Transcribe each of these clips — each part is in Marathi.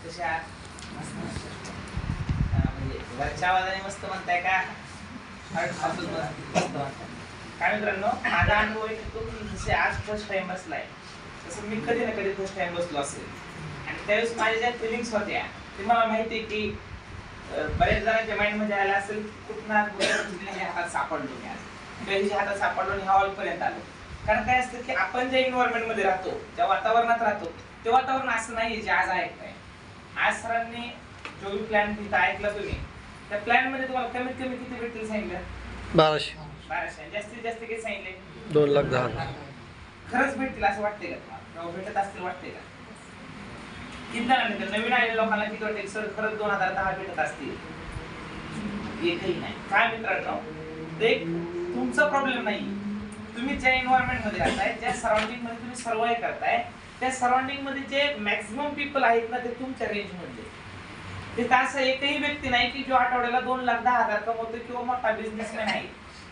कशा म्हणजे वरच्या आवाजाने मस्त म्हणताय का मस्त काय मित्रांनो माझा अनुभव आहे की तुम्ही जसे आज फर्स्ट टाइम बसलाय तसं मी कधी ना कधी फर्स्ट टाइम बसलो असेल आणि त्यावेळेस माझ्या ज्या फिलिंग्स होत्या ते मला माहिती आहे की बऱ्याच जणांच्या माइंडमध्ये आलं असेल कुठं हातात सापडलो मी आज किंवा हातात सापडलो आणि हॉल पर्यंत आलो कारण काय असतं की आपण ज्या एन्व्हायरमेंटमध्ये राहतो ज्या वातावरणात राहतो ते वातावरण असं नाही जे आज ऐकताय. आज सरांनी जो बी प्लॅन तिथं ऐकला तुम्ही त्या प्लॅनमध्ये तुम्हाला कमीत कमी किती भेटतील सांगितलं? बाराशे. बाराशे. जास्तीत जास्त किती सांगितले? दोन लाख दहा खरंच भेटतील असं वाटतंय का तुम्हाला? भेटत असतील वाटतंय का? किती जणांनी नवीन आलेल्या लोकांना किती वाटेल सर खरंच दोन हजार दहा भेटत असतील. एकही नाही. काय मित्रांनो? एक तुमचा प्रॉब्लेम नाही तुम्ही ज्या एन्व्हायरमेंटमध्ये राहताय ज्या सराउंडिंगमध्ये तुम्ही सर्वाइव्ह करताय त्या सराउंडिंगमध्ये जे मॅक्झिमम पीपल आहेत ना ते तुमच्या रेंजमध्ये. तिथं असं एकही व्यक्ती नाही की जो आठवड्याला दोन लाख दहा हजार कमवतो किंवा मोठा बिझनेसमॅन आहे.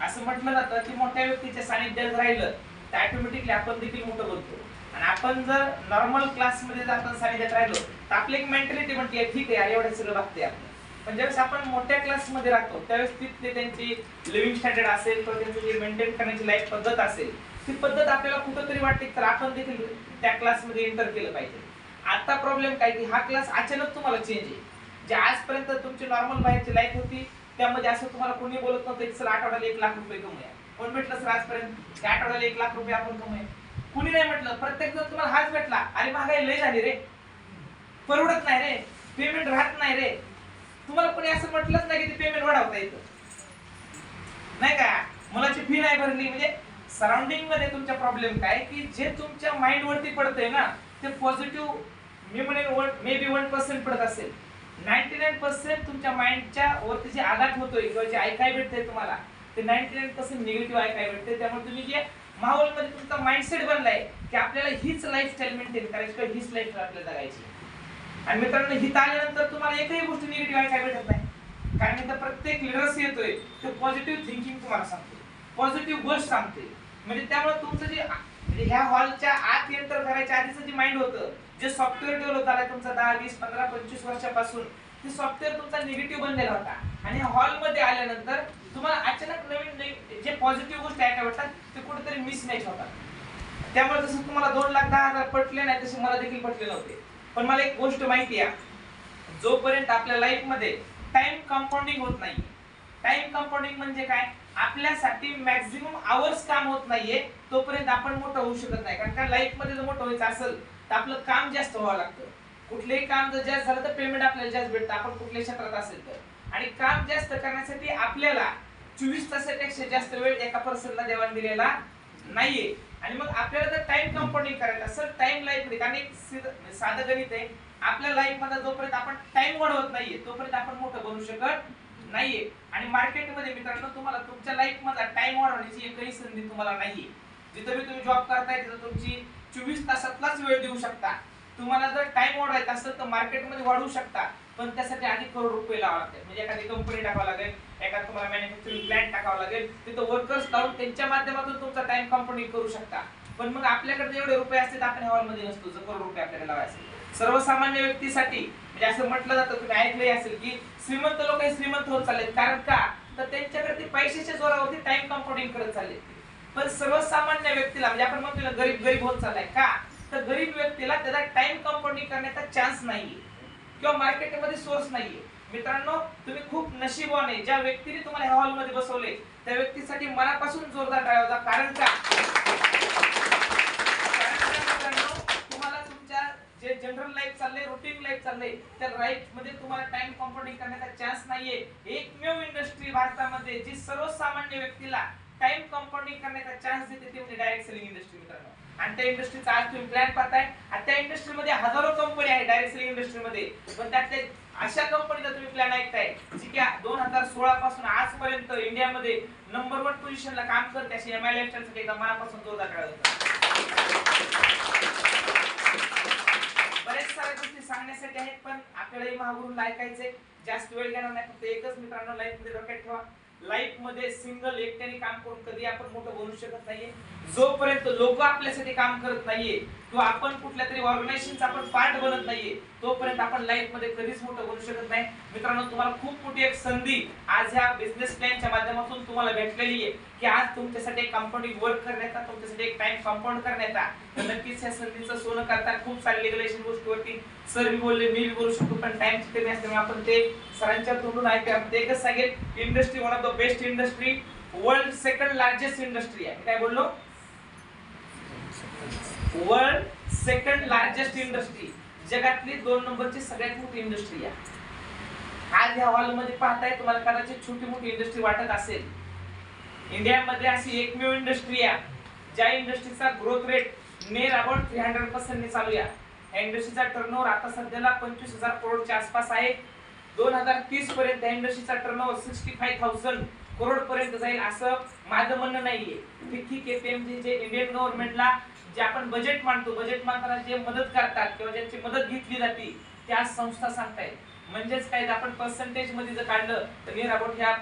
असं म्हटलं जातं की मोठ्या व्यक्तीच्या सानिध्यात राहिलं तर ऑटोमॅटिकली आपण देखील मोठं बनतो. आणि आपण जर नॉर्मल क्लासमध्ये जर आपण सानिध्यात राहिलो तर आपली एक मेंटॅलिटी म्हणते ठीक आहे एवढं सगळं लागते आपण. पण ज्यावेळेस आपण मोठ्या क्लासमध्ये राहतो त्यावेळेस तिथले त्यांची लिव्हिंग स्टँडर्ड असेल किंवा त्यांची मेंटेन करण्याची लाईफ पद्धत असेल ती पद्धत आपल्याला कुठंतरी वाटते तर आपण देखील त्या क्लासमध्ये एंटर केलं पाहिजे. आता प्रॉब्लेम काय की हा क्लास अचानक तुम्हाला चेंज आहे जे आजपर्यंत तुमची नॉर्मल बाहेरची लाईफ होती त्यामध्ये असं तुम्हाला कोणी बोलत नव्हतं की सर आठवड्याला एक लाख रुपये कमवूया. कोण भेटलं सर आजपर्यंत आठवड्याला एक लाख रुपये आपण कमवूया. कुणी नाही म्हटलं. प्रत्येक जण तुम्हाला हाच भेटला. अरे महागाई लय झाली रे. परवडत नाही रे. पेमेंट राहत नाही रे. तुम्हाला कोणी असं म्हटलंच नाही की ते पेमेंट वाढवता येतं. नाही का? मुलाची फी नाही भरली म्हणजे सराउंडिंगमध्ये तुमचा प्रॉब्लेम काय की जे तुमच्या माइंड वरती पडतंय ना ते पॉझिटिव्ह मी म्हणेन मे बी वन पर्सेंट पडत असेल. नाईन्टी नाईन पर्सेंट तुमच्या माइंडच्या वरती जे आघात होतोय किंवा जे ऐकाय भेटतंय तुम्हाला ते नाईन्टी नाईन पर्सेंट निगेटिव्ह ऐकाय भेटते त्यामुळे तुम्ही जे माहोलमध्ये तुमचा माइंडसेट बनलाय की आपल्याला हीच लाईफस्टाईल मेंटेन करायची किंवा हीच लाईफ आपल्याला जगायची. आणि मित्रांनो हित आल्यानंतर तुम्हाला एकही गोष्ट निगेटिव्ह ऐकाय भेटत नाही. कारण इथं प्रत्येक लिडर्स येतोय तो पॉझिटिव्ह थिंकिंग तुम्हाला सांगते पॉझिटिव्ह गोष्ट सांगते. म्हणजे त्यामुळे तुमचं जे म्हणजे ह्या हॉलच्या आत एंटर करायच्या आधीचं जे माइंड होतं जे सॉफ्टवेअर डेव्हलप झालाय तुमचा दहा वीस पंधरा पंचवीस वर्षापासून ते सॉफ्टवेअर तुमचा निगेटिव्ह बनलेला होता. आणि हॉलमध्ये आल्यानंतर तुम्हाला अचानक नवीन नवीन जे पॉझिटिव्ह गोष्टी ऐकायला भेटतात ते कुठेतरी मिस मॅच होतात. त्यामुळे जसं तुम्हाला दोन लाख दहा हजार पटले नाही तसे मला देखील पटले नव्हते. पण मला एक गोष्ट माहिती आहे. जोपर्यंत आपल्या लाईफमध्ये टाइम कंपाऊंडिंग होत नाही टाइम कंपाऊंडिंग म्हणजे काय? आपल्यासाठी मॅक्झिमम आवर्स काम होत नाहीये तोपर्यंत आपण मोठं होऊ शकत नाही. कारण का लाईफमध्ये जर मोठं व्हायचं असेल तर आपलं काम जास्त व्हावं लागतं. कुठलेही काम जर जास्त झालं तर पेमेंट आपल्याला जास्त भेटतं. आपण कुठल्याही क्षेत्रात असेल तर. आणि काम जास्त करण्यासाठी आपल्याला चोवीस तासापेक्षा जास्त वेळ एका पर्सनला देवाण दिलेला नाहीये. आणि मग आपल्याला जर टाइम कंपाऊंडिंग करायचं असेल टाइम लाईफमध्ये कारण एक साधं गणित आहे. आपल्या लाईफमध्ये जोपर्यंत आपण टाइम वाढवत नाहीये तोपर्यंत आपण मोठं बनू शकत नाहीये. आणि मार्केटमध्ये मित्रांनो तुम्हाला तुमच्या लाईफ मधला टाइम वाढवण्याची एकही संधी तुम्हाला नाहीये. जिथं मी तुम्ही जॉब करताय तिथं तुमची चोवीस तासातलाच वेळ देऊ शकता. तुम्हाला जर टाइम वाढवायचा असेल तर मार्केटमध्ये वाढवू शकता. पण त्यासाठी आधी करोड रुपये लावा लागतात म्हणजे एखादी कंपनी टाकावं लागेल एखादा तुम्हाला मॅन्युफॅक्चरिंग प्लॅन टाकावं लागेल तिथं वर्कर्स लावून त्यांच्या माध्यमातून तुमचा टाइम कंपनी करू शकता. पण मग आपल्याकडे एवढे रुपये असतात आपण हॉलमध्ये नसतो. जर करोड रुपये आपल्याकडे लावायचे सर्वसामान्य व्यक्तीसाठी म्हणजे असं म्हटलं जातं तुम्ही ऐकलंही असेल की श्रीमंत लोक हे श्रीमंत होत चाललेत. कारण का? तर त्यांच्याकडे ते पैशाच्या जोरावरती टाइम कंपाऊंडिंग करत चालले पण सर्वसामान्य व्यक्तीला म्हणजे आपण म्हणतो ना गरीब गरीब होत चाललाय का? तर गरीब व्यक्तीला त्याचा टाइम कंपाऊंडिंग करण्याचा चान्स नाहीये. किंवा मार्केटमध्ये सोर्स नाहीये. मित्रांनो तुम्ही खूप नशीबवान आहे. ज्या व्यक्तीने तुम्हाला ह्या हॉलमध्ये बसवले त्या व्यक्तीसाठी मनापासून जोरदार टाळ्या होता कारण का? रुटीन लाईफ चाललंय त्या लाईफमध्ये तुम्हाला टाइम कंपाऊंडिंग करण्याचा चान्स नाहीये. एकमेव इंडस्ट्री भारतामध्ये जी सर्वसामान्य व्यक्तीला टाइम कंपाऊंडिंग करण्याचा चान्स देते ते म्हणजे डायरेक्ट सेलिंग इंडस्ट्री मित्रांनो. आणि त्या इंडस्ट्रीचा आज तुम्ही प्लॅन पाहताय. आणि त्या इंडस्ट्रीमध्ये हजारो कंपनी आहे डायरेक्ट सेलिंग इंडस्ट्रीमध्ये पण त्यातले अशा कंपनीचा तुम्ही प्लॅन ऐकताय जी की दोन हजार सोळा पासून आजपर्यंत इंडियामध्ये नंबर वन पोझिशनला काम करते अशी एम आयसाठी मनापासून जोरदार टाळा होता बरेच साऱ्या गोष्टी सांगण्यासाठी आहेत पण आपल्यालाही महागुरून ऐकायचंय जास्त वेळ घेणार नाही फक्त एकच मित्रांनो लाईफमध्ये डोक्यात ठेवा. लाईफमध्ये सिंगल एकट्याने काम करून कधी आपण मोठं बनू शकत नाहीये. जोपर्यंत लोक आपल्यासाठी काम करत नाहीये किंवा आपण कुठल्या तरी ऑर्गनायझेशनचा आपण पार्ट बनत नाहीये तोपर्यंत आपण लाईफमध्ये कधीच मोठं बनू शकत नाही. मित्रांनो तुम्हाला खूप मोठी एक संधी आज ह्या बिझनेस प्लॅनच्या माध्यमातून तुम्हाला भेटलेली आहे की आज तुमच्यासाठी एक कंपनी वर्क करण्याचा तुमच्यासाठी एक टाइम कंपाऊंड करण्याचा. तर नक्कीच या संधीचं सोनं करता खूप सारे लिगलेशन गोष्टीवरती सर मी बोलले मी बोलू शकतो पण टाइम कमी असल्यामुळे आपण ते सरांच्या तोंडून ऐकूया. ते एकच सांगेल industry one best industry world second largest industry आहे. काय बोललो? वर्ल्ड सेकंड लार्जेस्ट इंडस्ट्री जगातली दोन नंबरची सगळ्यात मोठी इंडस्ट्री आहे. आज ह्या हॉलमध्ये पाहताय तुम्हाला कदाचित छोटी मोठी इंडस्ट्री वाटत असेल. इंडियामध्ये अशी एकमेव इंडस्ट्री आहे. ज्या इंडस्ट्रीचा growth rate near about three hundred पर्सेंटने चालू आहे. या इंडस्ट्रीचा टर्नओव्हर आता सध्याला पंचवीस हजार करोडच्या आसपास आहे. दोन हजार तीस पर्यंत या इंडस्ट्रीचा turnover sixty five thousand crore पर्यंत जाईल असं माझं म्हणणं नाहीये. ठीक आहे ते जे इंडियन गव्हर्नमेंटला जे आपण बजेट मांडतो बजेट मांडताना जे मदत करतात किंवा ज्यांची मदत घेतली जाते त्या संस्था सांगतायत. म्हणजेच काय आपण पर्सेंटेजमध्ये जर काढलं तर नियर अबाउट ह्या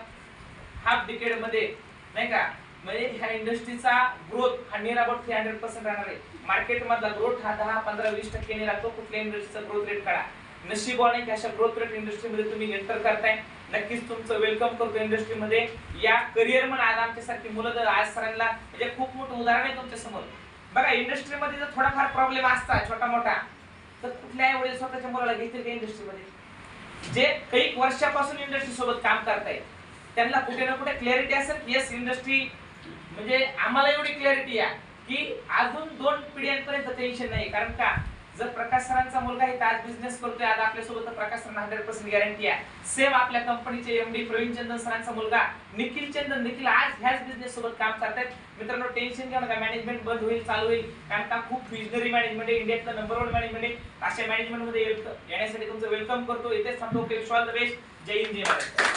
हाफ डिकेडमध्ये नाही का? म्हणजे ह्या इंडस्ट्रीचा ग्रोथ हा near about three hundred percent राहणार आहे. मार्केट मधला ग्रोथ हा दहा पंधरा वीस टक्के राहतो कुठल्या इंडस्ट्रीचा ग्रोथ रेट काढा. नशिबाने अशा ग्रोथ रेट इंडस्ट्रीमध्ये तुम्ही एंटर करताय. नक्कीच तुमचं वेलकम करतो इंडस्ट्रीमध्ये या करिअर म्हणून आज आमच्यासारखी मुलं जर आज सरांना म्हणजे खूप मोठं उदाहरण आहे तुमच्यासमोर. बघा इंडस्ट्रीमध्ये जर थोडाफार प्रॉब्लेम असता छोटा मोठा तर कुठल्याही वडील स्वतःच्या मुलाला घेतील का इंडस्ट्रीमध्ये जे काही वर्षापासून इंडस्ट्री सोबत काम करतायत त्यांना कुठे ना कुठे क्लॅरिटी असेल की येस इंडस्ट्री म्हणजे आम्हाला एवढी क्लॅरिटी आहे की अजून दोन पिढ्यांपर्यंत टेन्शन नाही कारण का? जर प्रकाश सरांचा मुलगा इथं आज बिझनेस करतोय आज आपल्यासोबत तर प्रकाश सरांना हंड्रेड पर्सेंट गॅरंटी आहे. सेम आपल्या कंपनीचे एमडी प्रवीण चंदन सरांचा मुलगा निखिल चंदन. निखिल आज ह्याच बिझनेस सोबत काम करतायत. मित्रांनो टेन्शन घेऊ नका. मॅनेजमेंट बंद होईल चालू होईल. कारण का खूप विजनरी मॅनेजमेंट आहे. इंडियातलं नंबर वन मॅनेजमेंट आहे. अशा मॅनेजमेंटमध्ये येण्यासाठी तुमचं वेलकम करतो. इथेच थांबतो. Wish all the best Jai Hind Jai Maharashtra